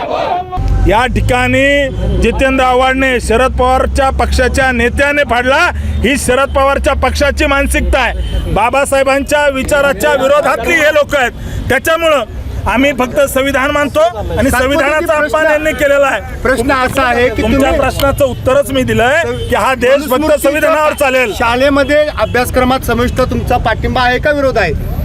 Allah या ठिकाणी जितेंद्र आव्हाडने शरद पवारच्या पक्षाच्या नेत्याने फाडला. ही शरद पवारच्या पक्षाची मानसिकता आहे. बाबासाहेबांच्या विचाराच्या विरोधातली हे लोक आहेत. त्याच्यामुळं आम्ही फक्त संविधान मानतो आणि संविधानाचा अपमान यांनी केलेला आहे. प्रश्न असा आहे की तुमच्या प्रश्नाचं उत्तरच मी दिलंय की हा देश फक्त संविधानावर चालेल. शाळेमध्ये अभ्यासक्रमात समाविष्ट तुमचा पाठिंबा आहे का विरोध आहे?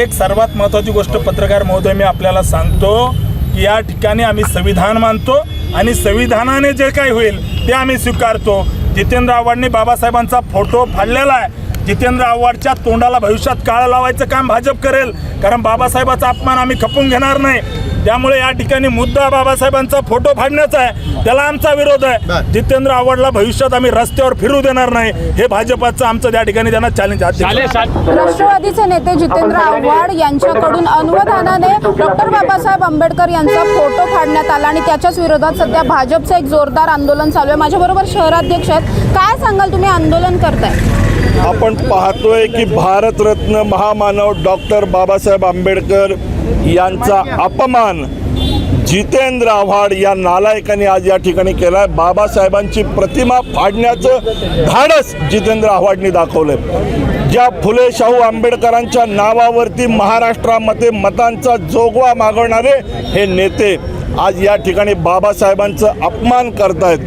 एक सर्वात महत्त्वाची गोष्ट पत्रकार महोदय मी आपल्याला सांगतो. की या ठिकाणी आम्ही संविधान मानतो आणि संविधानाने जे काही होईल ते आम्ही स्वीकारतो. जितेंद्र आव्हाडने बाबासाहेबांचा फोटो फाडलेला आहे. जितेंद्र आव्हाडच्या तोंडाला भविष्यात काळ लावायचं काम भाजप करेल. कारण बाबासाहेबाचा अपमान आम्ही खपून घेणार नाही. त्यामुळे या ठिकाणी मुद्दा बाबासाहेबांचा फोटो फाडण्याचा आहे. त्याला आमचा विरोध आहे. जितेंद्र आव्हाडला भविष्यात आम्ही रस्त्यावर फिरू देणार नाही. हे भाजपाचं आमचं त्या ठिकाणी त्यांना चॅलेंज आहे. राष्ट्रवादीचे नेते जितेंद्र आव्हाड यांच्याकडून अनुवधानाने डॉक्टर बाबासाहेब आंबेडकर यांचा फोटो फाडण्यात आला आणि त्याच्याच विरोधात सध्या भाजपचं एक जोरदार आंदोलन चालू आहे. माझ्याबरोबर शहराध्यक्ष आहेत. काय सांगाल तुम्ही? आंदोलन करताय. आपण पाहतोय की भारतरत्न महामानव डॉक्टर बाबासाहेब आंबेडकर यांचा अपमान जितेंद्र आव्हाड या नालायकाने आज या ठिकाणी केला आहे बाबासाहेबांची प्रतिमा फाडण्याचं धाडस जितेंद्र आव्हाडनी दाखवलंय. ज्या फुले शाहू आंबेडकरांच्या नावावरती महाराष्ट्रामध्ये मतांचा जोगवा मागवणारे हे नेते आज या ठिकाणी बाबासाहेबांचं अपमान करतायत.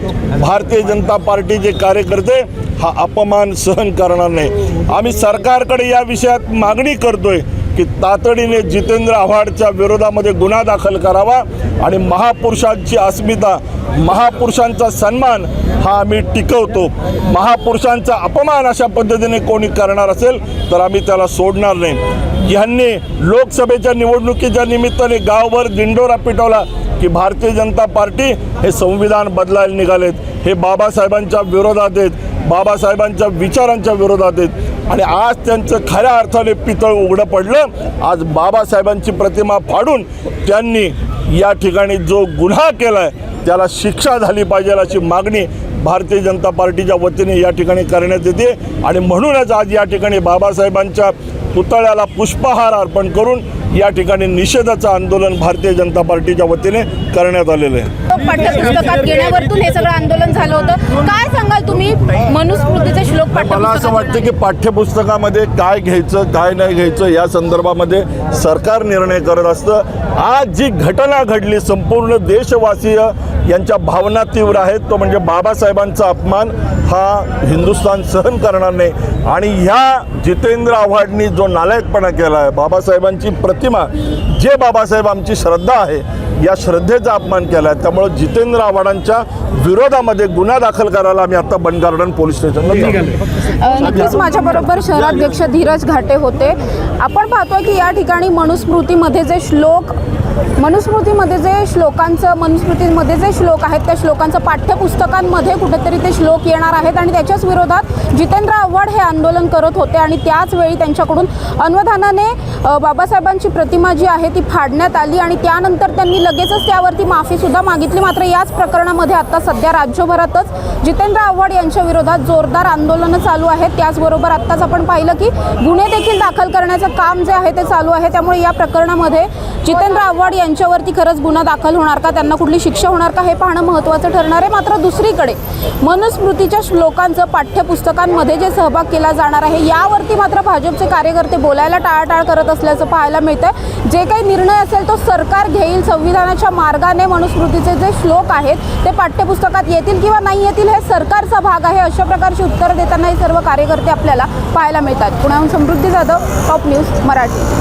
भारतीय जनता पार्टीचे कार्यकर्ते हा अपमान सहन करणार नाही. आम्ही सरकारकडे या विषयात मागणी करतोय की तातडीने जितेंद्र आव्हाडच्या विरोधामध्ये गुन्हा दाखल करावा आणि महापुरुषांची अस्मिता महापुरुषांचा सन्मान हा आम्ही टिकवतो. महापुरुषांचा अपमान अशा पद्धतीने कोणी करणार असेल तर आम्ही त्याला सोडणार नाही. यांनी लोकसभेच्या निवडणुकीच्या निमित्ताने गावभर दिंडोरा पिटवला. की भारतीय जनता पार्टी हे संविधान बदलायला निघालेत. हे बाबासाहेबांच्या विरोधात आहेत. बाबासाहेबांच्या विचारांच्या विरोधात आहेत. आणि आज त्यांचं खऱ्या अर्थाने पितळ उघडं पडलं. आज बाबासाहेबांची प्रतिमा फाडून त्यांनी या ठिकाणी जो गुन्हा केला आहे त्याला शिक्षा झाली पाहिजे अशी मागणी भारतीय जनता पार्टीच्या वतीने या ठिकाणी करण्यात येते. आणि म्हणूनच आज या ठिकाणी बाबासाहेबांच्या पुतळ्याला पुष्पहार अर्पण करून या ठिकाणी निषेधाचं आंदोलन भारतीय जनता पार्टीच्या वतीने करण्यात आलेलं आहे. पाठ्यपुस्तकात घेण्यावरतून हे सगळं आंदोलन झालं होतं. काय सांगाल तुम्ही? मनुस्मृतीचे श्लोक मला असं वाटतं की पाठ्यपुस्तकामध्ये काय घ्यायचं काय नाही घ्यायचं या संदर्भामध्ये सरकार निर्णय करत असतं. आज जी घटना घडली संपूर्ण देशवासीय यांच्या भावना तीव्र आहेत. तो म्हणजे बाबासाहेबांचा अपमान हा हिंदुस्थान सहन करणार नाही. आणि ह्या जितेंद्र आव्हाडनी जो नालायकपणा केला आहे बाबासाहेबांची प्रतिमा जे बाबासाहेब आमची श्रद्धा आहे या श्रद्धेचा अपमान केला आहे त्यामुळं जितेंद्र आव्हाडांच्या विरोधामध्ये गुन्हा दाखल करायला आम्ही आता बन गार्डन पोलीस स्टेशनला. अ, नक्कीच माझ्याबरोबर शहराध्यक्ष धीरज घाटे होते. आपण पाहतोय की या ठिकाणी मनुस्मृतीमध्ये जे श्लोक मनुस्मृतीमध्ये जे श्लोकांचं मनुस्मृतीमध्ये जे श्लोक आहेत त्या श्लोकांचं पाठ्यपुस्तकांमध्ये कुठेतरी ते श्लोक येणार आहेत आणि त्याच्याच विरोधात जितेंद्र आव्हाड हे आंदोलन करत होते आणि त्याच वेळी त्यांच्याकडून अन्वधानाने बाबासाहेबांची प्रतिमा जी आहे ती फाडण्यात आली आणि त्यानंतर त्यांनी लगेचच त्यावरती माफीसुद्धा मागितली. मात्र याच प्रकरणामध्ये आता सध्या राज्यभरातच जितेंद्र आव्हाड यांच्या विरोधात जोरदार आंदोलनं चालू आहेत. त्याचबरोबर आत्ताच आपण पाहिलं की गुन्हे देखील दाखल करण्याचं काम जे आहे ते चालू आहे. त्यामुळे या प्रकरणामध्ये जितेंद्र आव्हाड यांच्यावरती खरंच गुन्हा दाखल होणार का? त्यांना कुठली शिक्षा होणार का? हे पाहणं महत्त्वाचं ठरणार आहे. मात्र दुसरीकडे मनुस्मृतीच्या श्लोकांचं पाठ्यपुस्तकांमध्ये जे सहभाग केला जाणार आहे यावरती मात्र भाजपचे कार्यकर्ते बोलायला टाळाटाळ करत असल्याचं पाहायला मिळतं जे काही निर्णय असेल तो सरकार घेईल. संविधानाच्या मार्गाने मनुस्मृतीचे जे श्लोक आहेत ते पाठ्यपुस्तकात येतील किंवा नाही येतील हे सरकारचा भाग आहे अशा प्रकारची उत्तरं देताना हे सर्व कार्यकर्ते आपल्याला पाहायला मिळतात. पुण्याहून Samruddhi Jadhav top news Marathi.